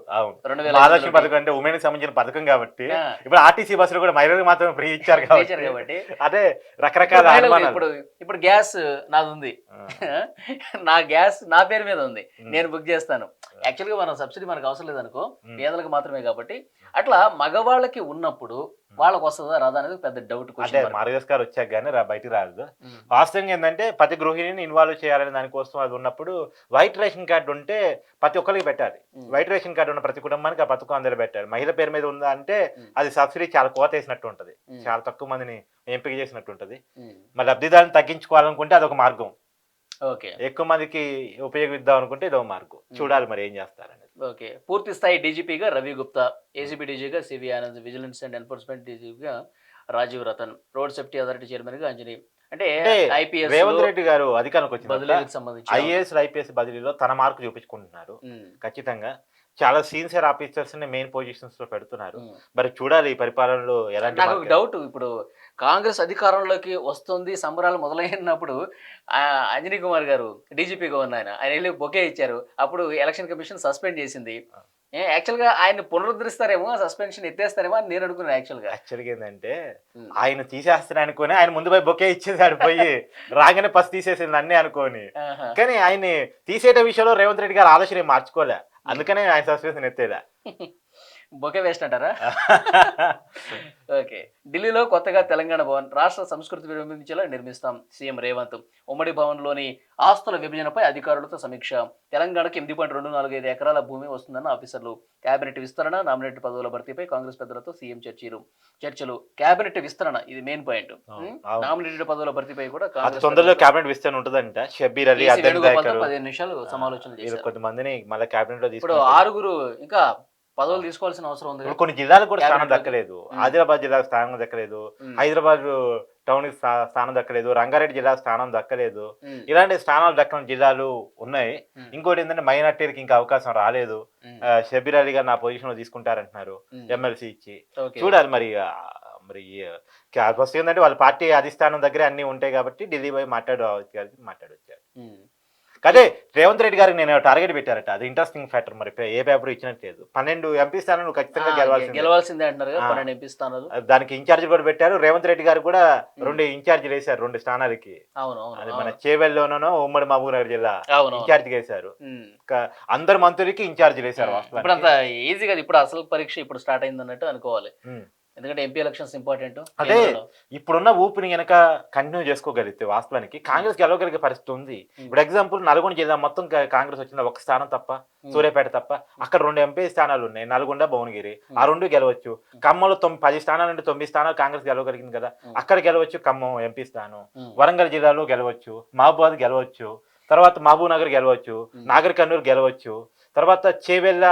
రెండు వేల మహాలక్ష్మి పథకం అంటే ఉమెన్ సంబంధించిన పథకం కాబట్టి ఇప్పుడు ఆర్టీసీ బస్సులు కూడా మహిళలకు మాత్రమే ఫ్రీ ఇచ్చారు కాబట్టి అదే రకరకాల. ఇప్పుడు ఇప్పుడు గ్యాస్ నాది ఉంది నా గ్యాస్ నా పేరు మీద ఉంది. నేను బుక్ చేస్తాను యాక్చువల్గా మనం సబ్సిడీ మనకు అవసరం లేదనుకో. పేదలకు మాత్రమే కాబట్టి అట్లా మగవాళ్ళకి ఉన్నప్పుడు వాళ్ళకి వస్తుందా రాదా అనేది పెద్ద డౌట్ అంటే మార్గదర్శకాలు వచ్చాక కానీ రా బయటికి రాదు. వాస్తవంగా ఏంటంటే ప్రతి గృహిణిని ఇన్వాల్వ్ చేయాలనే దానికోసం అది ఉన్నప్పుడు వైట్ రేషన్ కార్డు ఉంటే ప్రతి ఒక్కరికి పెట్టాలి. వైట్ రేషన్ కార్డు ఉన్న ప్రతి కుటుంబానికి ఆ పథకం అందులో పెట్టాలి. మహిళ పేరు మీద ఉందా అంటే అది సబ్సిడీ చాలా కోత వేసినట్టు ఉంటది. చాలా తక్కువ మందిని ఎంపిక చేసినట్టు ఉంటది. మరి లబ్ధిదారుని తగ్గించుకోవాలనుకుంటే అదొక మార్గం. ఓకే. ఎక్కువ మందికి ఉపయోగిద్దాం అనుకుంటే ఇదో మార్గం చూడాలి మరి ఏం చేస్తారనేది ఓకే. పూర్తి స్థాయి డీజీపీగా Ravi Gupta ACB డీజీగా CV Anand vigilance and enforcement డీజీపీగా Rajiv Ratan road safety authority చైర్మన్గా అంజనీ అంటే ఐపీఎస్ రేవంత్ రెడ్డి గారు అధికారంకి వచ్చిన సంబంధించి ఐఏఎస్ ఐపీఎస్ బదిలీలో తన మార్కు చూపించుకుంటున్నారు. ఖచ్చితంగా. చాలా సీనియర్ ఆఫీసర్స్ని మెయిన్ పొజిషన్స్లో పెడుతున్నారు. మరి చూడాలి ఈ పరిపాలనలో ఎలాంటి డౌట్ ఇప్పుడు కాంగ్రెస్ అధికారంలోకి వస్తుంది సంబరాలు మొదలైనప్పుడు అంజనీ కుమార్ గారు డీజీపీగా ఉన్న ఆయన ఆయన వెళ్ళి బొకే ఇచ్చారు. అప్పుడు ఎలక్షన్ కమిషన్ సస్పెండ్ చేసింది. ఏ, యాక్చువల్గా ఆయన పునరుద్ధరిస్తారేమో సస్పెన్షన్ ఎత్తేస్తారేమో అని నేను అనుకున్నాను యాక్చువల్గా యాక్చువల్గా ఏంటంటే. ఆయన తీసేస్తాను అనుకుని ఆయన ముందు పోయి బొకే ఇచ్చేసాడు పోయి రాగానే ఫస్ట్ తీసేసింది అన్నీ అనుకోని. కానీ ఆయన్ని తీసేట విషయంలో రేవంత్ రెడ్డి గారు ఆలోచన మార్చుకోలే. అందుకనే ఆయన సస్పెన్షన్ ఎత్తేదా బొకే వేస్ట్ అంటారా? ఓకే. ఢిల్లీలో కొత్తగా తెలంగాణ భవన్ రాష్ట్ర సంస్కృతి విరమించేలా నిర్మిస్తాం సీఎం రేవంత్. ఉమ్మడి భవన్లోని ఆస్తుల విభజనపై అధికారులతో సమీక్ష. తెలంగాణకు ఎనిమిది పాయింట్ రెండు నాలుగు ఐదు ఎకరాల భూమి వస్తుందన్న ఆఫీసర్లు. కేబినెట్ విస్తరణ నామినేట్ పదవుల భర్తీపై కాంగ్రెస్ పెద్దలతో సీఎం చర్చలు. చర్చలు. కేబినెట్ విస్తరణ ఇది మెయిన్ పాయింట్. నామినేటెడ్ పదవుల భర్తీపై కూడా తొందరలో కేబినెట్ విస్తరణ ఉంటుందంట. షబ్బీర్ అలీ పదిహేను నిమిషాలు చేశారు. కొంతమందిని మళ్ళీ కేబినెట్లో ఇప్పుడు ఆరుగురు ఇంకా పదవులు తీసుకోవాల్సిన అవసరం ఉంది కొన్ని జిల్లాలకు కూడా స్థానం దక్కలేదు. ఆదిలాబాద్ జిల్లాకు స్థానం దక్కలేదు. హైదరాబాద్ టౌన్కి స్థా- స్థానం దక్కలేదు రంగారెడ్డి జిల్లాకు స్థానం దక్కలేదు. ఇలాంటి స్థానాలు దక్కని జిల్లాలు ఉన్నాయి. ఇంకోటి ఏంటంటే మైనార్టీలకు ఇంకా అవకాశం రాలేదు షబీర్ అలీ గారు నా పొజిషన్లో తీసుకుంటారంటున్నారు. ఎమ్మెల్సీ ఇచ్చి. చూడాలి మరి మరి ఫస్ట్ ఏంటంటే వాళ్ళ పార్టీ అధిష్టానం దగ్గరే అన్ని ఉంటాయి కాబట్టి ఢిల్లీ పోయి మాట్లాడు మాట్లాడొచ్చారు. అదే రేవంత్ రెడ్డి గారికి నేను టార్గెట్ పెట్టారట. అది ఇంట్రెస్టింగ్ ఫ్యాక్టర్ మరి. ఏ పేపర్ ఇచ్చినట్లేదు పన్నెండు ఎంపీ స్థానాలు నువ్వు ఖచ్చితంగా గెలవాల్సిందే గెలవాల్సిందే అంటున్నారు. పన్నెండు ఎంపీ స్థానాలు. దానికి ఇన్ఛార్జ్ కూడా పెట్టారు. రేవంత్ రెడ్డి గారు కూడా రెండు ఇన్ఛార్జీలు వేశారు రెండు స్థానాలకి. అది. మన చేవెల్లోనో ఉమ్మడి మహబూబ్ నగర్ జిల్లా. ఇన్ఛార్జ్ వేశారు. అందరు మంత్రులకి ఇన్ఛార్జీలు వేశారు ఇప్పుడు. అంత ఈజీ కదా ఇప్పుడు అసలు పరీక్ష ఇప్పుడు స్టార్ట్ అయింది అన్నట్టు అనుకోవాలి. ఎందుకంటే ఎంపీ ఎలక్షన్స్ ఇంపార్టెంట్ అదే. ఇప్పుడున్న ఊపిని గనక కంటిన్యూ చేసుకోగలిగితే వాస్తవానికి కాంగ్రెస్ గెలవగలిగే పరిస్థితి ఉంది. ఇప్పుడు ఎగ్జాంపుల్ నల్గొండ జిల్లా మొత్తం కాంగ్రెస్ వచ్చిన ఒక స్థానం తప్ప సూర్యాపేట తప్ప అక్కడ రెండు ఎంపీ స్థానాలు ఉన్నాయి. నల్గొండ భువనగిరి. ఆ రెండు గెలవచ్చు. ఖమ్మంలో తొమ్మిది పది స్థానాలు అంటే తొమ్మిది స్థానాలు కాంగ్రెస్ గెలవగలిగింది కదా. అక్కడ గెలవచ్చు ఖమ్మం ఎంపీ స్థానం. వరంగల్ జిల్లాలో గెలవచ్చు. మహబూబాద్ గెలవచ్చు. తర్వాత మహబూబ్ నగర్ గెలవచ్చు. నాగర్ కర్నూలు గెలవచ్చు. తర్వాత చేవెళ్ళ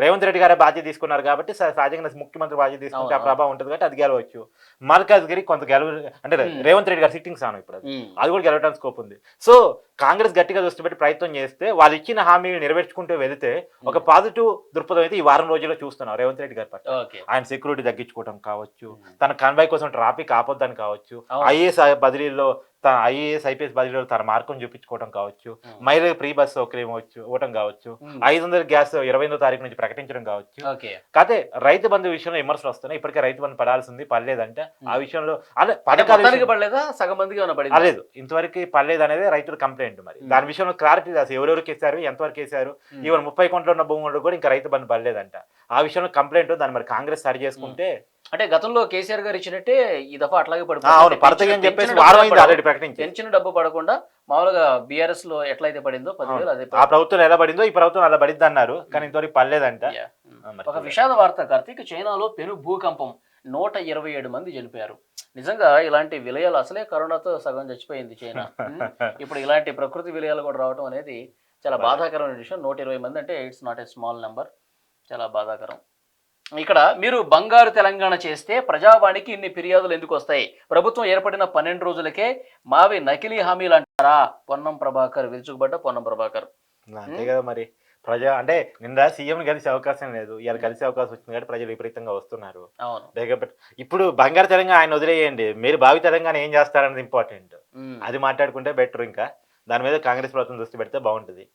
రేవంత్ రెడ్డి గారే బాధ్యత తీసుకున్నారు కాబట్టి సహజంగా ముఖ్యమంత్రి బాధ్యత తీసుకుంటే ఆ. ప్రభావం ఉంటుంది కాబట్టి అది గెలవచ్చు మల్కాజ్గిరి కొంత గెలవ అంటే. రేవంత్ రెడ్డి గారు సిట్టింగ్ స్థానం ఇప్పుడు అది. కూడా గెలవడానికి స్కోప్ ఉంది సో కాంగ్రెస్ గట్టిగా దృష్టి పెట్టి ప్రయత్నం చేస్తే వాళ్ళు ఇచ్చిన హామీలు నెరవేర్చుకుంటూ వెళితే ఒక పాజిటివ్ దృక్పథం అయితే ఈ వారం రోజుల్లో చూస్తున్నాం రేవంత్ రెడ్డి గారి పట్ల ఆయన సెక్యూరిటీ తగ్గించుకోవడం కావచ్చు. తన కన్వాయ్ కోసం ట్రాఫిక్ ఆపొద్దని కావచ్చు. ఐఏఎస్ బదిలీలో తన ఐఏఎస్ ఐపీఎస్ బదిలీలో తన మార్గం చూపించుకోవడం కావచ్చు. మహిళలకు ఫ్రీ బస్ సౌకర్యం వచ్చు ఇవ్వడం కావచ్చు. ఐదు వందల గ్యాస్ ఇరవై ఎనిమిదో తారీఖు నుంచి ప్రకటించడం కావచ్చు. కాకపోతే రైతు బంధు విషయంలో విమర్శలు వస్తున్నాయి. ఇప్పటికే రైతు బంధు పడాల్సింది పడలేదంటే. ఆ. విషయంలో అదే పడలేదా? సగం మందికి ఇంతవరకు పర్లేదు అనేది రైతుల కంప్లైంట్ మరి. దాని విషయంలో క్లారిటీ అసలు ఎవరెవరికి వేశారు ఎంతవరకు వేశారు ఈవెన్ ముప్పై కోట్ల ఉన్న భూములు కూడా ఇంకా రైతు బంధు పడలేదంట. ఆ విషయంలో కంప్లైంట్ దాన్ని మరి కాంగ్రెస్ సరి చేసుకుంటే అంటే గతంలో కేసీఆర్ గారు ఇచ్చినట్టే ఈ దఫా అట్లాగే అని పెంచిన- డబ్బు పడకుండా- మామూలుగా బీఆర్ఎస్లో ఎట్లయితే పడిందో పదివేలు అదే ఆ ప్రభుత్వం ఎలా పడిందో ఈ ప్రభుత్వం అలా పడిద్ది అన్నారు కానీ ఇంతవరకు పడలేదంట. ఆ, మరి ఒక. విషాద వార్త కార్తీక్ చైనాలో పెను భూకంపం నూట ఇరవై ఏడు మంది చనిపోయారు. నిజంగా ఇలాంటి విలయాలు అసలే కరోనాతో సగం చచ్చిపోయింది చైనా. ఇప్పుడు ఇలాంటి ప్రకృతి విలయాలు కూడా రావడం అనేది చాలా బాధాకరమైన విషయం. నూట ఇరవై మంది అంటే it's not a small number చాలా బాధాకరం. ఇక్కడ మీరు బంగారు తెలంగాణ చేస్తే ప్రజావాణికి ఇన్ని ఫిర్యాదులు ఎందుకు వస్తాయి? ప్రభుత్వం ఏర్పడిన పన్నెండు రోజులకే మావి నకిలీ హామీలు అంటారా? పొన్నం ప్రభాకర్ విరుచుకుపడ్డ పొన్నం ప్రభాకర్. అంతే కదా మరి. ప్రజా అంటే నిన్న సీఎం కలిసే అవకాశం లేదు. ఇవాళ కలిసే అవకాశం వచ్చింది కాబట్టి ప్రజలు విపరీతంగా వస్తున్నారు. అవును. ఇప్పుడు బంగారు తెలంగాణ ఆయన వదిలేయండి. మీరు భావి తెలంగాణ ఏం చేస్తారనేది ఇంపార్టెంట్. అది మాట్లాడుకుంటే బెటర్ ఇంకా. దాని మీద కాంగ్రెస్ ప్రభుత్వం దృష్టి పెడితే బాగుంటుంది.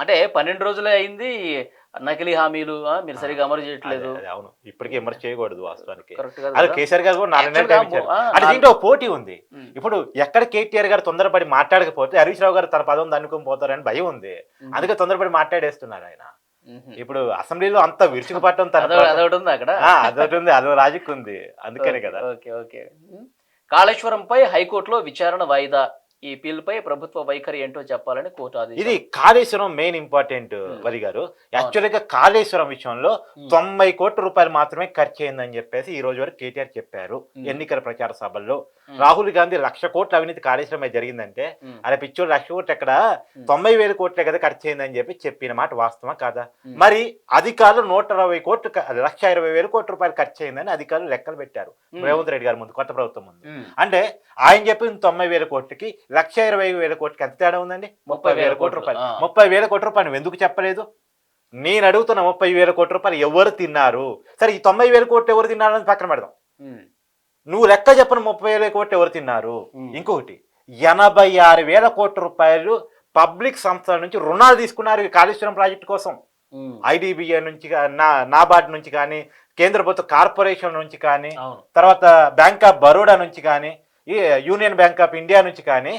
అంటే పన్నెండు రోజులే అయింది. నకిలీ హామీలు మీరు సరిగా అమలు చేయట్లేదు. అవును. ఇప్పటికీ విమర్శ చేయకూడదు వాస్తవానికి. అదే? కేసీఆర్ గారు కూడా నాలుగు దీంట్లో పోటీ ఉంది. ఇప్పుడు ఎక్కడ కేటీఆర్ గారు తొందరపడి మాట్లాడకపోతే హరీష్ రావు గారు తన పదం దన్నుకొని పోతారని భయం ఉంది. అందుకే తొందరపడి మాట్లాడేస్తున్నారు ఆయన. ఇప్పుడు అసెంబ్లీలో అంత విరుచుకుపట్టడం తన అదొ- అదొకటి ఉంది అక్కడ. అదొకటి ఉంది. అదో లాజిక్ ఉంది అందుకనే కదా. Okay okay. కాళేశ్వరంపై హైకోర్టులో విచారణ వాయిదా. ఈ బిల్లుపై ప్రభుత్వ వైఖరి ఏంటో చెప్పాలని కోర్టు ఇది కాళేశ్వరం మెయిన్ ఇంపార్టెంట్ Hmm. వరి గారు యాక్చువల్గా కాళేశ్వరం విషయంలో Hmm. తొంభై కోట్ల రూపాయలు మాత్రమే ఖర్చు అయిందని చెప్పేసి ఈ రోజు వరకు కేటీఆర్ చెప్పారు Hmm. ఎన్నికల ప్రచార సభల్లో. రాహుల్ గాంధీ లక్ష కోట్ల అవినీతి కాళేశ్వరం జరిగిందంటే అరే పిచ్చోడు లక్ష కోట్లు ఎక్కడ. తొంభై వేల కోట్లే కదా ఖర్చు అయిందని చెప్పి చెప్పిన మాట వాస్తవా కాదా. మరి అధికారులు నూట అరవై కోట్లు లక్ష ఇరవై వేల కోట్ల రూపాయలు ఖర్చు అయిందని అధికారులు లెక్కలు పెట్టారు. రేవంత్ రెడ్డి గారి ముందు కొత్త ప్రభుత్వం ముందు అంటే ఆయన చెప్పిన తొంభై వేల కోట్లకి లక్ష ఇరవై వేల కోట్లకి ఎంత తేడా ఉందండి? ముప్పై వేల కోట్ల రూపాయలు. ముప్పై వేల కోట్ల రూపాయలు నువ్వు ఎందుకు చెప్పలేదు? నేను అడుగుతున్న ముప్పై వేల కోట్ల రూపాయలు ఎవరు తిన్నారు? సరే ఈ తొంభై వేల కోట్లు ఎవరు తిన్నారు అని పక్కన పెడదాం. నువ్వు లెక్క చెప్పిన ముప్పై వేల కోట్లు ఎవరు తిన్నారు. ఇంకొకటి ఎనభై ఆరు వేల కోట్ల రూపాయలు పబ్లిక్ సంస్థల నుంచి రుణాలు తీసుకున్నారు ఈ కాళేశ్వరం ప్రాజెక్టు కోసం. ఐడిబిఐ నుంచి నా నాబార్డ్ నుంచి కానీ కేంద్ర ప్రభుత్వ కార్పొరేషన్ నుంచి కానీ తర్వాత బ్యాంక్ ఆఫ్ బరోడా నుంచి కానీ ఈ యూనియన్ బ్యాంక్ ఆఫ్ ఇండియా నుంచి కానీ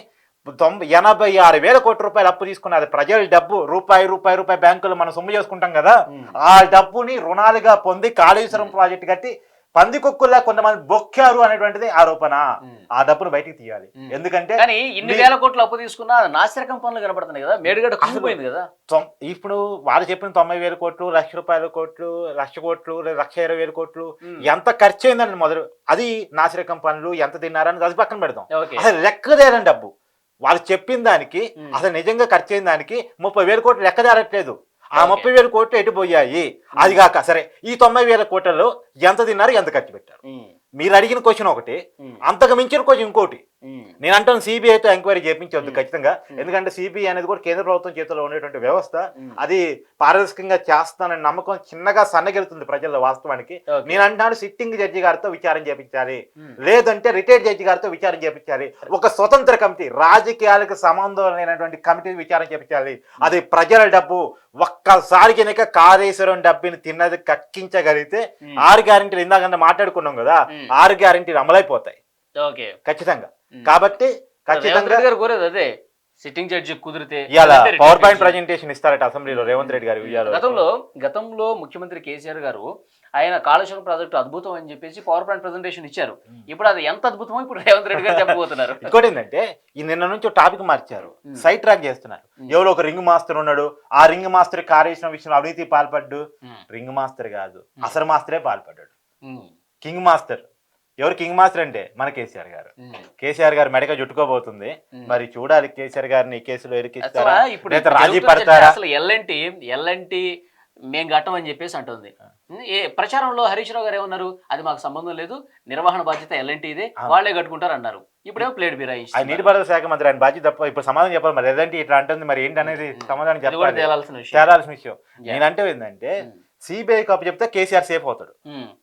తొంభై ఎనభై ఆరు వేల కోట్ల రూపాయలు అప్పు తీసుకున్నారు అది ప్రజల డబ్బు రూపాయి రూపాయి రూపాయి బ్యాంకులు మనం సొమ్ము చేసుకుంటాం కదా. ఆ డబ్బుని రుణాలుగా పొంది కాళేశ్వరం ప్రాజెక్ట్ కట్టి పందికొక్కుల్లా కొంతమంది బొక్కారు అనేటువంటిది ఆరోపణ. ఆ డబ్బును బయటికి తీయాలి. ఎందుకంటే కానీ ఇన్ని వేల కోట్లు అప్పు తీసుకున్నా నాసిరకం పనులు కనబడుతున్నాయి కదా. మేడిగడ్డ కుంగిపోయింది కదా. ఇప్పుడు వాళ్ళు చెప్పిన తొంభై వేల కోట్లు లక్ష రూపాయల కోట్లు లక్ష కోట్లు లక్ష ఇరవై వేల కోట్లు ఎంత ఖర్చు అయిందని మొదలు అది నాసిరకం పనులు ఎంత తిన్నారని అది పక్కన పెడదాం. అసలు లెక్కదేరని డబ్బు. వాళ్ళు చెప్పిన దానికి. అసలు నిజంగా ఖర్చు అయిన దానికి ముప్పై వేల కోట్లు లెక్కదేరట్లేదు ఆ. ముప్పై వేల కోట్లు ఎటు పోయాయి? అది కాక సరే ఈ తొంభై వేల కోట్లలో ఎంత తిన్నారు ఎంత ఖర్చు పెట్టారు? మీరు అడిగిన క్వశ్చన్ ఒకటి. అంతకు మించిన క్వశ్చన్ ఇంకోటి. నేను అంటాను సిబిఐతో ఎంక్వైరీ చేయించవద్దు. ఖచ్చితంగా. ఎందుకంటే సిబిఐ అనేది కూడా కేంద్ర ప్రభుత్వం చేతిలో ఉండేటువంటి వ్యవస్థ. అది పారదర్శకంగా చేస్తానని నమ్మకం చిన్నగా సన్నగిలుతుంది ప్రజల్లో వాస్తవానికి. నేను అంటాను సిట్టింగ్ జడ్జి గారితో విచారం చేపించాలి. ఉమ్, లేదంటే రిటైర్డ్ జడ్జి గారితో విచారం చేపించాలి. ఒక స్వతంత్ర కమిటీ రాజకీయాలకు సంబంధం లేనటువంటి కమిటీ విచారం చేపించాలి. అది ప్రజల డబ్బు. ఒక్కసారి కనుక కాళేశ్వరం డబ్బుని తిన్నది కక్కించగలిగితే ఆరు గ్యారెంటీలు ఇందాక మాట్లాడుకున్నాం కదా. ఆరు గ్యారెంటీలు అమలైపోతాయి. ఓకే. ఖచ్చితంగా. కాబట్టి ఖచ్చితంగా గారు కోరేది అదే సిట్టింగ్ జడ్జి కుదిరితే. Power point. ప్రజెంటేషన్ ఇస్తారట అసెంబ్లీలో రేవంత్ రెడ్డి గారు గతంలో గతంలో ముఖ్యమంత్రి కేసీఆర్ గారు ఆయన కాళేశ్వరం ప్రాజెక్టు అద్భుతం అని చెప్పేసి పవర్ పాయింట్ ప్రెజెంటేషన్ ఇచ్చారు. ఇప్పుడు అది ఎంత అద్భుతమో ఇప్పుడు రేవంత్ రెడ్డి గారు చెప్పబోతున్నారు. ఇంకోటి ఏంటంటే ఈ నిన్న నుంచి టాపిక్ మార్చారు. సైట్ ట్రాక్ చేస్తున్నారు. ఎవరో ఒక రింగ్ మాస్టర్ ఉన్నాడు. ఆ రింగ్ మాస్టర్ కాళేశ్వరం విషయంలో అవినీతి పాల్పడ్డు. రింగ్ మాస్టర్ కాదు. అసలు మాస్టరే పాల్పడ్డాడు. కింగ్ మాస్టర్ ఎవరు కింగ్ మాస్టర్ అంటే? మన కేసీఆర్ గారు. కేసీఆర్ గారు మెడక చుట్టుకోబోతుంది. ఉమ్. మరి చూడాలి కేసీఆర్ గారిని ఈ కేసులో అసలు ఇరికిస్తారా ఇప్పుడు రాజీ పడతారా? అసలు ఎల్ఎన్టీ ఎల్ఎన్టీ మేము కట్టమని చెప్పేసి అంటుంది. ఏ ప్రచారంలో హరీష్ రావు గారు ఏమన్నారు? అది మాకు సంబంధం లేదు. నిర్వహణ బాధ్యత ఎల్ఎన్టీ ఇదే ఆ. వాళ్ళే కట్టుకుంటారు అన్నారు. ఇప్పుడేమో ప్లేట్ ఆయన బిరాయి నీటిపారుదల శాఖ మంత్రి ఆయన బాధ్యత తప్ప ఇప్పుడు సమాధానం చెప్పాలి. మరి ఏదంటే ఇట్లా అంటుంది. మరి ఏంటి అనేది ఉమ్. సమాధానం చెప్పాలి. తేలాల్సిన విషయం. నేనంటే ఏంటంటే సిబిఐ కప్పు చెప్తే కేసీఆర్ సేఫ్ అవుతాడు.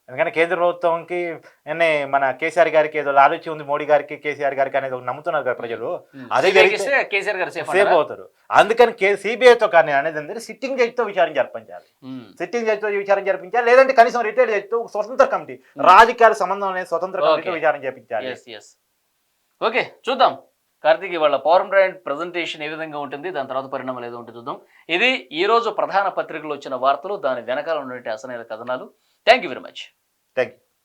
ఎందుకంటే కేంద్ర ప్రభుత్వంకి అనే మన కేసీఆర్ గారికి ఏదో ఆలోచన ఉంది మోడీ గారికి కేసీఆర్ గారికి అనేది నమ్ముతున్నారు కదా ప్రజలు. అదే జరిగితే కేసీఆర్ గారు సేఫ్? అవుతారు? అందుకని సిబిఐతో కానీ అనేది ఏంటంటే సిట్టింగ్ జడ్జితో విచారణ జరిపించాలి. సిట్టింగ్ జడ్జితో విచారణ జరిపించాలి లేదంటే కనీసం రిటైర్డ్ జడ్జితో స్వతంత్ర కమిటీ రాజకీయాల సంబంధం లేని స్వతంత్ర కమిటీతో ఎస్ ఎస్ ఓకే చూద్దాం. కార్తీక్ ఇవాళ పవర్ బ్రాండ్ ప్రజెంటేషన్ ఏ విధంగా ఉంటుంది దాని తర్వాత పరిణామాలు ఏదో ఉంటుంది చూద్దాం. ఇది ఈ రోజు ప్రధాన పత్రికలు వచ్చిన వార్తలు దాని వెనకాల ఉన్నటువంటి అసనైన కథనాలు. Thank you very much thank you